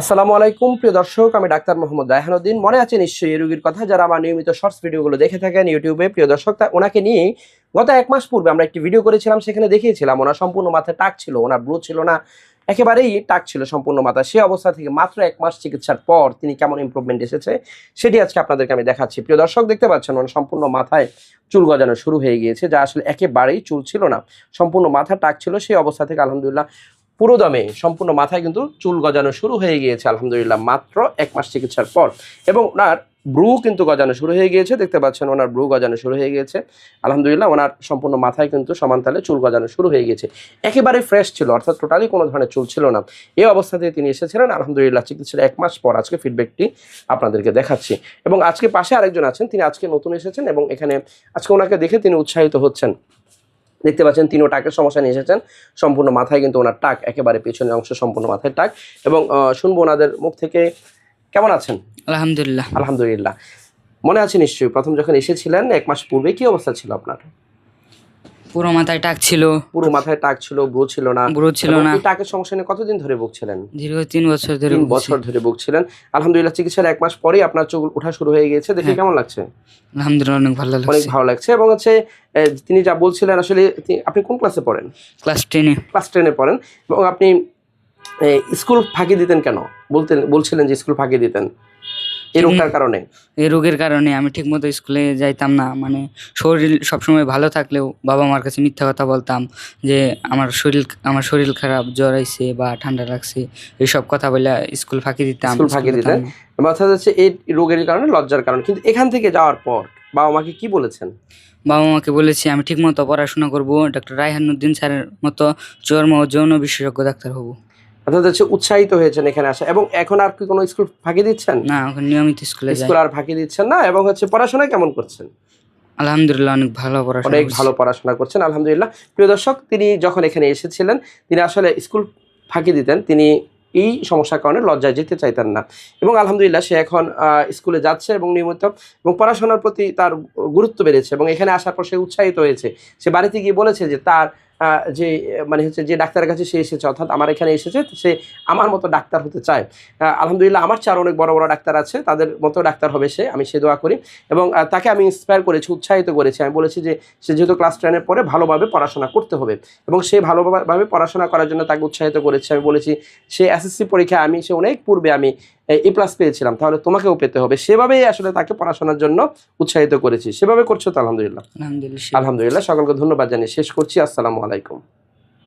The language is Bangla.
আসসালামু আলাইকুম, প্রিয় দর্শক, আমি ডাক্তার মোহাম্মদ রায়হানুদ্দিন মনে আছে নিশ্চয়ই এই রোগীর কথা, যারা আমার নিয়মিত শর্টস ভিডিওগুলো দেখে থাকেন ইউটিউবে প্রিয় দর্শক, তা ওনাকে নিয়ে গত এক মাস পূর্বে আমরা একটি ভিডিও করেছিলাম, সেখানে দেখিয়েছিলাম ওনার সম্পূর্ণ মাথায় টাক ছিল, ওনার ব্রু ছিল না, একেবারেই টাক ছিল সম্পূর্ণ মাথা। সে অবস্থা থেকে মাত্র এক মাস চিকিৎসার পর তিনি কেমন ইমপ্রুভমেন্ট এসেছে, সেটি আজকে আপনাদেরকে আমি দেখাচ্ছি। প্রিয় দর্শক, দেখতে পাচ্ছেন ওনার সম্পূর্ণ মাথায় চুল গজানো শুরু হয়ে গিয়েছে, যা আসলে একেবারেই চুল ছিল না, সম্পূর্ণ মাথা টাক ছিল, সেই অবস্থা থেকে আলহামদুলিল্লাহ পুরো দমে সম্পূর্ণ মাথায় কিন্তু চুল গজানো শুরু হয়ে গিয়েছে, আলহামদুলিল্লাহ। মাত্র এক মাস চিকিৎসার পর। এবং ওনার ব্রু কিন্তু গজানো শুরু হয়ে গিয়েছে, দেখতে পাচ্ছেন ওনার ব্রু গজানো শুরু হয়ে গিয়েছে। আলহামদুলিল্লাহ, ওনার সম্পূর্ণ মাথায় কিন্তু সমানতালে চুল গজানো শুরু হয়ে গিয়েছে। একেবারে ফ্রেশ ছিল, অর্থাৎ টোটালি কোনো ধরনের চুল ছিল না। এই অবস্থাতে তিনি এসেছিলেন, আলহামদুলিল্লাহ, চিকিৎসার এক মাস পর আজকে ফিডব্যাকটি আপনাদেরকে দেখাচ্ছি। এবং আজকে পাশে আরেকজন আছেন, তিনি আজকে নতুন এসেছেন এবং এখানে আজকে ওনাকে দেখে তিনি উৎসাহিত হচ্ছেন। দেখতে পাচ্ছেন তিনিও টাকের সমস্যা নিয়ে এসেছেন। সম্পূর্ণ মাথায় কিন্তু ওনার টাক একেবারে পেছনের অংশ সম্পূর্ণ মাথায় টাক। এবং শুনব ওনাদের মুখ থেকে কেমন আছেন? আলহামদুলিল্লাহ। আলহামদুলিল্লাহ। মনে আছে নিশ্চয়ই প্রথম যখন এসেছিলেন এক মাস পূর্বে কি অবস্থা ছিল আপনার? পুরো মাথায় টাক ছিল। পুরো মাথায় টাক ছিল ব্রু ছিল না। ব্রু ছিল না। টাকের সমস্যা নিয়ে কতদিন ধরে ভুগছিলেন? দীর্ঘ তিন বছর ধরে তিন বছর ধরে ভুগছিলেন। আলহামদুলিল্লাহ চিকিৎসার এক মাস পরেই আপনার চোখ ওঠা শুরু হয়ে গিয়েছে। দেখে হ্যাঁ। কেমন লাগছে? আলহামদুলিল্লাহ অনেক ভালো লাগছে। অনেক ভালো লাগছে এবং হচ্ছে তিনি যা বলছিলেন আসলে আপনি কোন ক্লাসে পড়েন? ক্লাস টেনে। ক্লাস টেনে পড়েন। এবং আপনি স্কুল ফাঁকি দিতেন কেন? বলতেন বলছিলেন যে স্কুল ফাঁকি দিতেন। এই রোগটার কারণে? এই রোগের কারণে আমি ঠিকমতো স্কুলে যাইতাম না। মানে শরীর সবসময় ভালো থাকলেও বাবা মার কাছে মিথ্যা কথা বলতাম যে আমার শরীর আমার শরীর খারাপ জ্বর আইছে বা ঠান্ডা লাগছে এইসব কথা বলে স্কুল ফাঁকি দিতাম। স্কুল ফাঁকি দিতাম অর্থাৎ হচ্ছে এই রোগের কারণে লজ্জার কারণে। কিন্তু এখান থেকে যাওয়ার পর বাবা মাকে কি বলেছেন? বাবা মাকে বলেছি আমি ঠিকমতো পড়াশোনা করব। ডক্টর রায়হানুদ্দিন স্যারের মতো চর্ম ও যৌন বিশেষজ্ঞ ডাক্তার হব। অর্থাৎ হচ্ছে উৎসাহিত হয়েছেন এখানে আসা। এবং এখন আর কি কোনো স্কুল ফাঁকি দিচ্ছেন? না এখন নিয়মিত স্কুলে স্কুল আর ফাঁকি দিচ্ছেন না এবং হচ্ছে পড়াশোনা কেমন করছেন? আলহামদুলিল্লাহ অনেক ভালো পড়াশোনা অনেক ভালো পড়াশোনা করছেন আলহামদুলিল্লাহ। প্রিয় দর্শক তিনি যখন এখানে এসেছিলেন তিনি আসলে স্কুল ফাঁকি দিতেন তিনি এই সমস্যার কারণে লজ্জায় যেতে চাইতেন না। এবং আলহামদুলিল্লাহ সে এখন স্কুলে যাচ্ছে এবং নিয়মিত এবং পড়াশোনার প্রতি তার গুরুত্ব বেড়েছে এবং এখানে আসার পর সে উৎসাহিত হয়েছে। সে বাড়িতে গিয়ে বলেছে যে তার যে মানে হচ্ছে যে ডাক্তারের কাছে সে এসেছে, অর্থাৎ আমার এখানে এসেছে সে আমার মতো ডাক্তার হতে চায়। আলহামদুলিল্লাহ আমার চার অনেক বড় বড় ডাক্তার আছে, তাদের মতো ডাক্তার হবে সে, আমি সে দোয়া করি। এবং তাকে আমি ইন্সপায়ার করেছি, উৎসাহিত করেছি। আমি বলেছি যে, সে যেহেতু ক্লাস টেনের পরে ভালোভাবে পড়াশোনা করতে হবে। এবং সে ভালোভাবে পড়াশোনা করার জন্য তাকে উৎসাহিত করেছি। আমি বলেছি, সে এসএসসি পরীক্ষায় আমি, সে অনেক পূর্বে আমি এ প্লাস পেয়েছিলাম তাহলে তোমাকেও পেতে হবে। সেভাবেই আসলে তাকে পড়াশোনার জন্য উৎসাহিত করেছি। সেভাবে করছ তো আলহামদুলিল্লাহ। আলহামদুলিল্লাহ। আলহামদুলিল্লাহ সকলকে ধন্যবাদ জানিয়ে শেষ করছি। আসসালামু আলাইকুম।